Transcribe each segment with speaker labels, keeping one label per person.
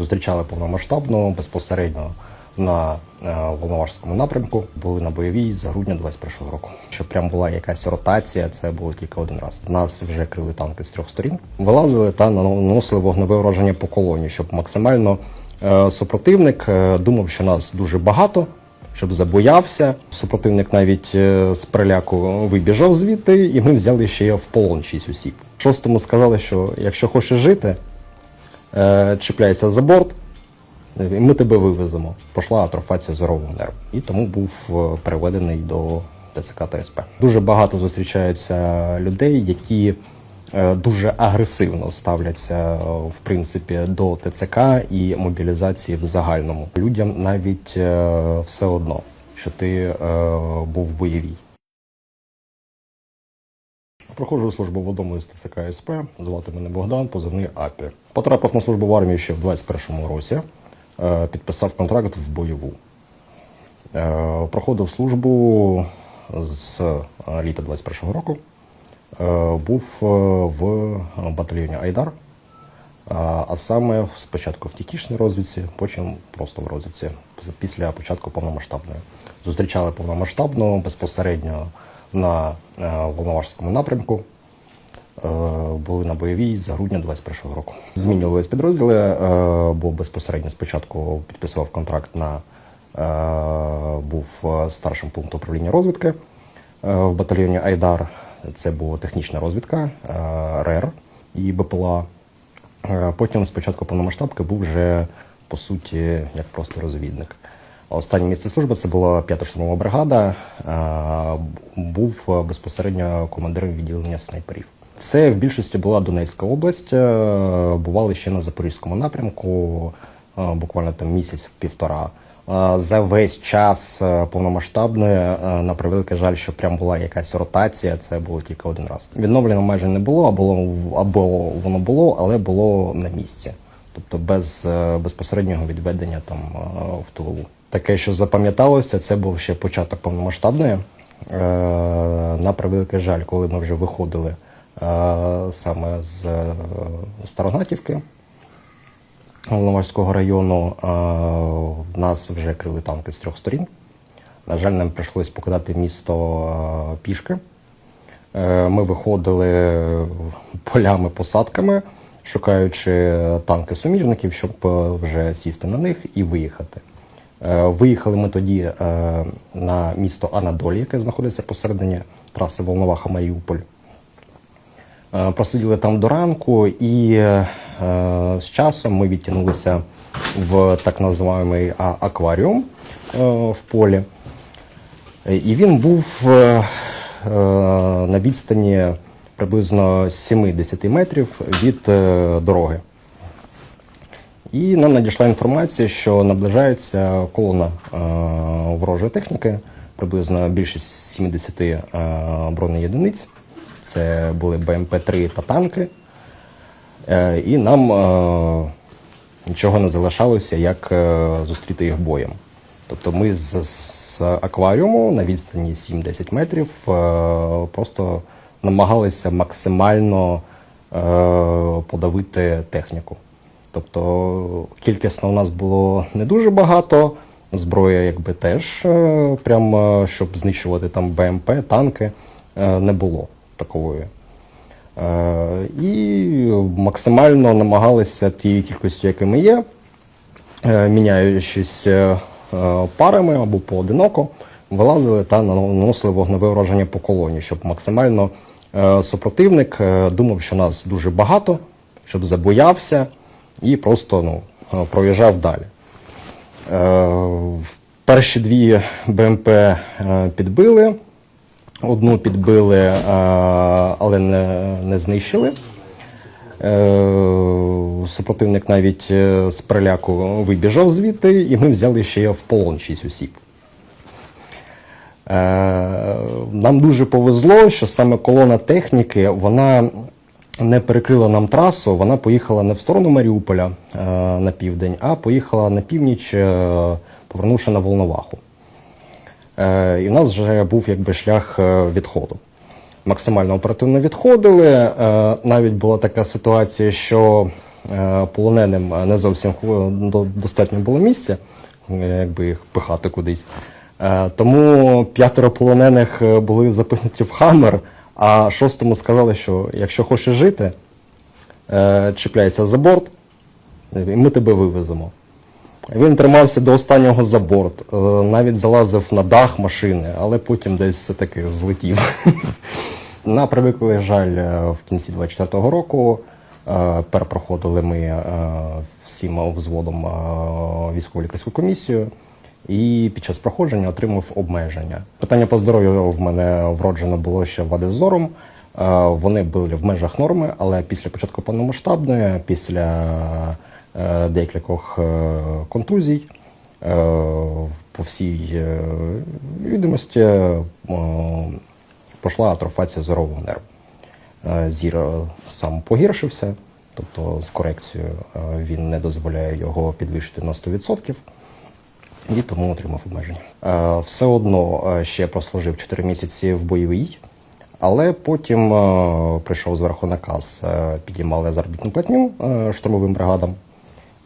Speaker 1: Зустрічали повномасштабно безпосередньо на е, Волновахському напрямку. Були на бойовій з грудня 21-го року. Щоб прям була якась ротація, це було тільки один раз. Нас вже крили танки з трьох сторін. Вилазили та наносили вогневе ураження по колоні, щоб максимально е, супротивник е, думав, що нас дуже багато. Щоб забоявся, супротивник навіть з переляку вибіжав звідти, і ми взяли ще в полон шість осіб. Шостому сказали, що якщо хочеш жити, чіпляйся за борт, і ми тебе вивеземо. Пішла атрофація зорового нерву. І тому був е, переведений до ТЦК та СП. Дуже багато зустрічаються людей, які е, дуже агресивно ставляться е, в принципі до ТЦК і мобілізації в загальному. Людям навіть е, все одно, що ти е, був бойовій. Проходжу службу в одному із ТЦК СП. Звати мене Богдан, позивний АПІ. Потрапив на службу в армію ще в 21-му році. Е, Підписав контракт в бойову. Е, Проходив службу з літа 21-го року. Е, Був в батальйоні Айдар, а саме спочатку в тітішній розвідці, потім просто в розвідці після початку повномасштабної. Зустрічали повномасштабно безпосередньо на Волновахському напрямку. Е, Були на бойовій з грудня 21-го року. Змінювались підрозділи, е, бо безпосередньо спочатку підписував контракт на е, був старшим пунктом управління розвідки в батальйоні Айдар. Це була технічна розвідка, РЕР і БПЛА. Потім спочатку повномасштабки був вже по суті як просто розвідник. Останнє місце служби це була 5-та штурмова бригада. Був безпосередньо командиром відділення снайперів. Це в більшості була Донецька область. е, Бували ще на Запорізькому напрямку, е, буквально там місяць-півтора. Е, За весь час повномасштабної, на превеликий жаль, що прям була якась ротація, це було тільки один раз. Відновлено майже не було, або, було- або воно було, але було на місці. Тобто без безпосереднього відведення там в тилову. Таке, що запам'яталося, це був ще початок повномасштабної. На превеликий жаль, коли ми вже виходили саме з е, Старогнатівки, Волноваського району, е, в нас вже крили танки з трьох сторін. На жаль, нам прийшлось покидати місто е, пішки. Е, Ми виходили полями, посадками, шукаючи танки суміжників, щоб е, вже сісти на них і виїхати. Е, Виїхали ми тоді е, на місто Анадолі, яке знаходиться посередині траси Волноваха-Маріуполь. Е, Просиділи там до ранку, і е, з часом ми відтягнулися в так називаємий акваріум е, в полі. Е, І він був е, е, на відстані приблизно 70 метрів від е, дороги. І нам надійшла інформація, що наближається колона е, ворожої техніки, приблизно більше 70 е, бронеєдиниць. Це були БМП-3 та танки. Е, і нам е, нічого не залишалося, як е, зустріти їх боєм. Тобто ми з, з акваріуму на відстані 7-10 метрів просто намагалися максимально подавити техніку. Тобто кількісно у нас було не дуже багато, зброя якби теж прям, щоб знищувати там БМП, танки, не було такової. Е, І максимально намагалися тією кількістю, якими є, е, міняючись е, парами або поодиноко, вилазили та наносили вогневе ураження по колоні, щоб максимально супротивник думав, що нас дуже багато, щоб забоявся і просто ну, проїжджав далі. Перші дві БМП підбили, одну підбили, е, але не, не знищили. Е, Супротивник навіть е, з переляку вибіжав звідти, і ми взяли ще в полон шість осіб. Нам дуже повезло, що саме колона техніки вона не перекрила нам трасу, вона поїхала не в сторону Маріуполя на південь, а поїхала на північ, повернувши на Волноваху. Е, І в нас вже був якби шлях е, відходу. Максимально оперативно відходили. Е, Навіть була така ситуація, що полоненим не зовсім достатньо було місця, якби їх пихати кудись. Тому п'ятеро полонених були запихнуті в хамер, а шостому сказали, що якщо хочеш жити, чіпляйся за борт, і ми тебе вивеземо. Він тримався до останнього за борт, е, навіть залазив на дах машини, але потім десь все-таки злетів. На превеликий жаль, е, в кінці 24-го року е, перепроходили ми всім взводом е, військово лікарську комісію і під час проходження отримав обмеження. Питання по здоров'ю в мене вроджено було ще вади з зором. Е, Вони були в межах норми, але після початку повномасштабної, після декількох е, контузій, е, по всій е, відомості е, пішла атрофація зорового нерву. Е, Зір е, сам погіршився, тобто з корекцією е, він не дозволяє його підвищити на 100%. І тому отримав обмеження. Е, Все одно е, ще прослужив 4 місяці в бойовій, але потім е, прийшов зверху наказ, е, підіймали заробітну платню е, штурмовим бригадам,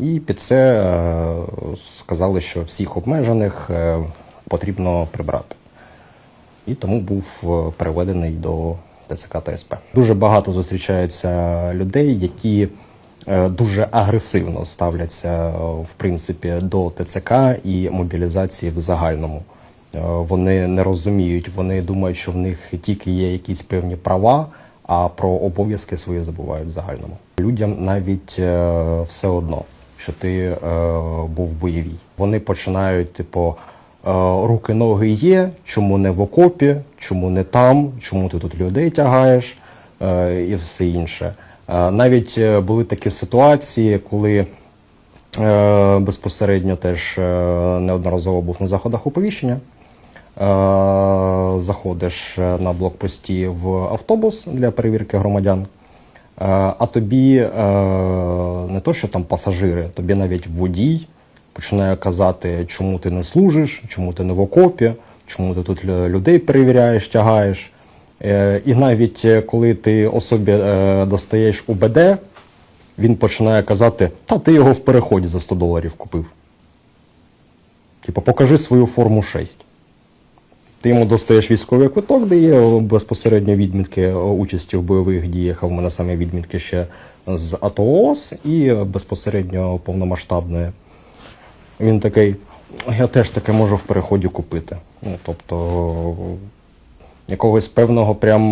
Speaker 1: і під це е, сказали, що всіх обмежених е, потрібно прибрати. І тому був е, переведений до ТЦК та СП. Дуже багато зустрічається людей, які дуже агресивно ставляться в принципі до ТЦК і мобілізації в загальному. Вони не розуміють, вони думають, що в них тільки є якісь певні права, а про обов'язки свої забувають в загальному. Людям навіть все одно, що ти е, був бойовій. Вони починають, типу, е, руки ноги є, чому не в окопі, чому не там, чому ти тут людей тягаєш е, і все інше. Е, Навіть е, були такі ситуації, коли е, безпосередньо теж е, неодноразово був на заходах оповіщення. Е, Заходиш на блокпості в автобус для перевірки громадян. Е, А тобі е, не то, що там пасажири, тобі навіть водій починає казати, чому ти не служиш, чому ти не в окопі, чому ти тут людей перевіряєш, тягаєш. Е, І навіть коли ти особі достаєш УБД, він починає казати, та ти його в переході за 100 доларів купив. Типу, покажи свою форму 6. Ти йому достаєш військовий квиток, де є безпосередньо відмітки участі в бойових діях, а в мене саме відмітки ще з АТО ООС і безпосередньо повномасштабної. Він такий, я теж таке можу в переході купити. Ну, тобто якогось певного прям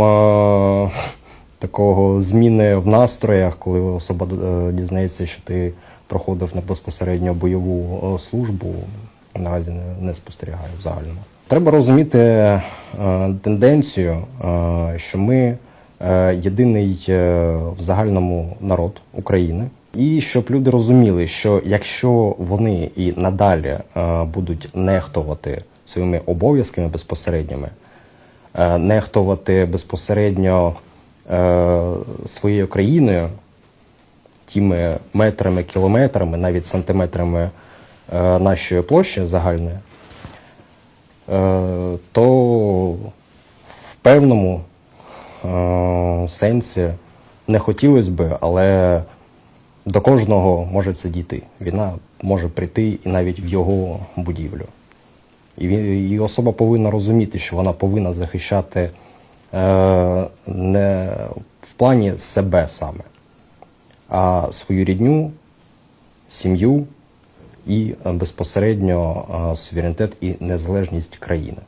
Speaker 1: такого зміни в настроях, коли особа е, дізнається, що ти проходив не безпосередньо бойову е, службу, наразі не спостерігаю в загальному. Треба розуміти е, тенденцію, е, що ми е, єдиний в загальному народ України. І щоб люди розуміли, що якщо вони і надалі будуть нехтувати своїми обов'язками безпосередніми, нехтувати безпосередньо своєю країною, тими метрами, кілометрами, навіть сантиметрами нашої площі загальної, то в певному е, сенсі не хотілося би, але до кожного може це дійти. Війна може прийти і навіть в його будівлю. І, і особа повинна розуміти, що вона повинна захищати е, не в плані себе саме, а свою рідню, сім'ю і е, безпосередньо е, суверенітет і незалежність країни.